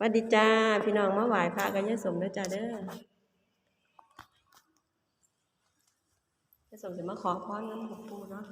สวัสดีจ้า พี่น้องมาไหว้พระกันยะสมเด้อจ้าเด้อยะสมจะมาขอพรน้ำหลวงปู่เนาะ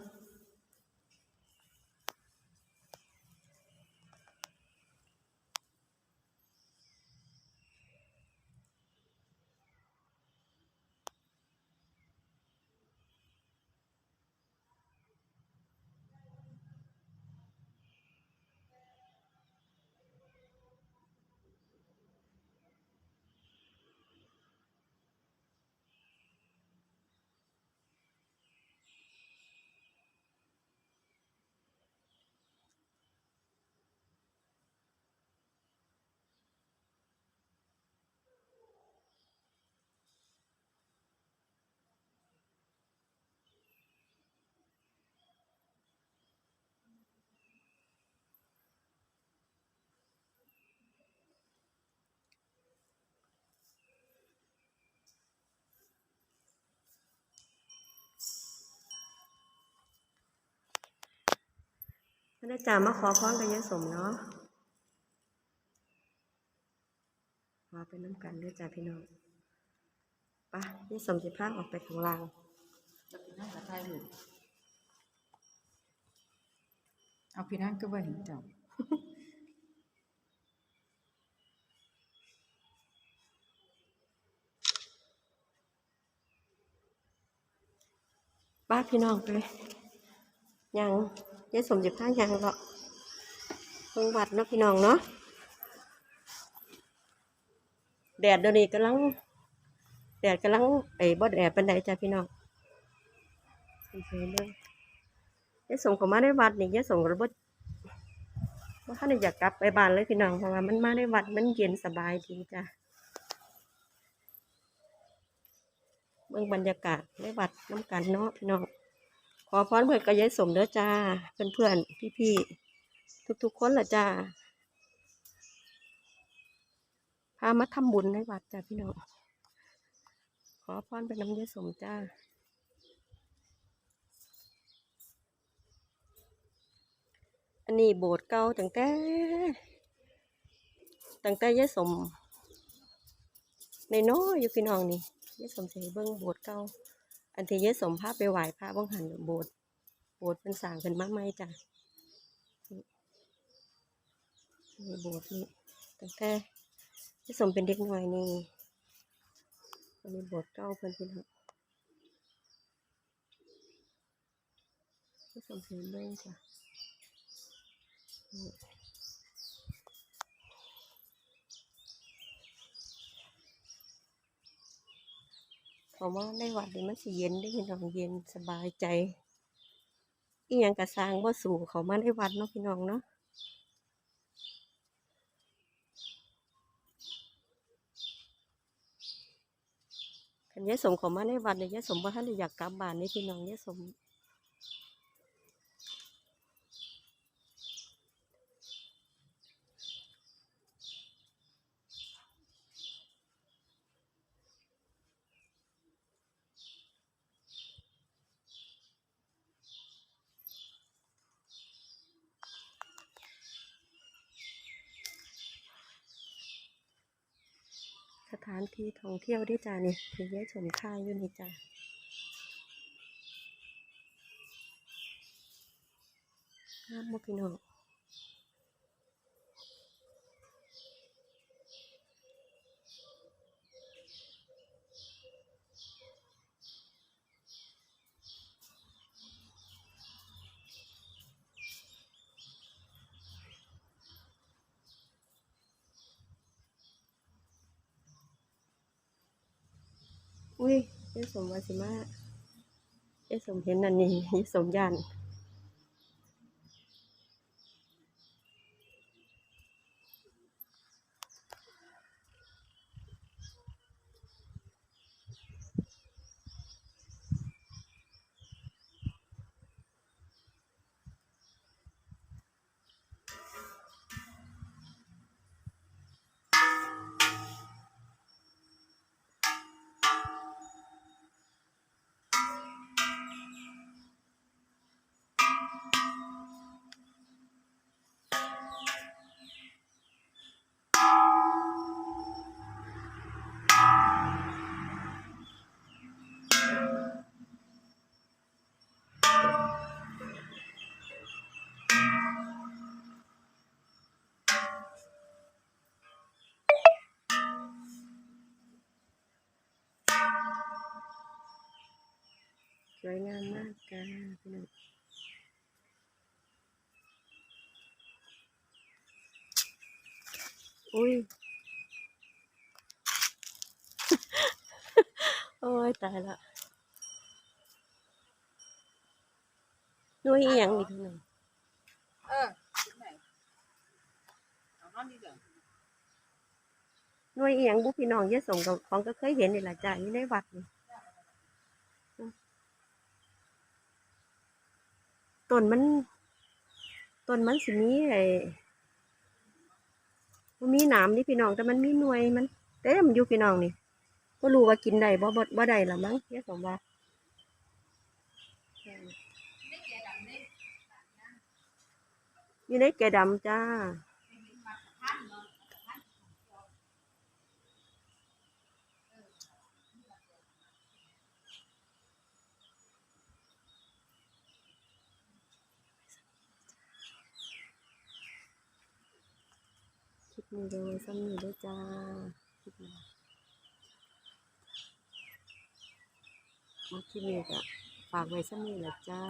พระจ้ามาขอพรกันยายสมเนาะมาเป็นน้ำกันเด้อจ้าพี่น้องไปะยายสมสิพาออกไปข้างล่างจะพี่นั่งกับไทยอยู่เอาพี่นั่งก็ว่าเห็นเจ้าป้าพี่น้องไปยัง ยายสมสิพายังเลาะเพิ่งวัดเนาะพี่น้องเนาะแดดเดี๋ยวนี้กำลัง แดดกำลังไอ้บ่แดดเป็นไดจ้าพี่น้องเฉยๆเลยยายสมเขามาได้วัดนี่ยายสมก็บ่บ่ทันอยากกลับไปบ้านเลยพี่น้องเพราะว่ามันมาได้วัดมันเย็นสบายดีจ้ะเบิ่งบรรยากาศได้วัดน้ำกันเนาะพี่น้อง ขอพรเพื่อนกับยายสมเด้อจ้า เพื่อนๆพี่ๆทุกๆคนละจ้า พามาทำบุญในวัดจ้าพี่น้อง ขอพรเป็นน้ำยายสมจ้าอันนี้โบสถ์เก่าตั้งแต่ตั้งแต่ยายสมในน้อยอยู่พี่น้องนี่ยายสมเสียเบิ้งโบสถ์เก่า อันที่ยสมพาไปไหว้พระบ้องหันโบสถ์โบสถ์เป็นสางขึ้นมาใหม่จ้ะนี่โบสถ์นี่ตั้งแต่ยายสมเป็นเด็กน้อยนี่อันนี้โบสถ์เก่าเพิ่นพี่น้องยสมเสียเบิ้งจ้ะ เขาว่าในวัดนี่มันสิเย็นได้พี่น้องเย็นสบายใจอีหยังกระซางว่าสู่เขามาได้วัดเนาะพี่น้องเนาะคันยายสมเขามาได้วัดเนี่ยยายสมว่าท่านอยากกลับบ้านนี่พี่น้องยายสม ถานที่ท่องเที่ยวด้วยจ้านี่ที่ยายชมค่ายอยู่นี่จ้าน้ำมพี่น้อง อุ้ยยายสมวาสิมายายสมเห็นนันนี่ยายสมยัน วยงามมากจ้าพี่น้องอุ้ย โอ้ย ตายละน่วยอียังนี่พี่น้องเออที่ไหน.นอนดีเด้อน่วยอียังบุพี่น้องเยอะส่งกับของก็เคยเห็นนี่แหละจ้าอยู่ในวัดนี่ ต้นมันต้นมันสิมีไอ้มันมีหนามนี่พี่น้องแต่มันมีหน่วยมันเต็มอยู่พี่น้องนี่ก็รู้ว่ากินได้บ่บ่บ่ได้ละมั้งเยอะสมว่าอยู่ในแก่ดำจ้า คลิปนี้ก็ไว้ซ้ำนี้ด้วยจ้าคลิปนี้มาคลิปนี้ก็ฝากไว้ซ้ำนี้แหละจ้า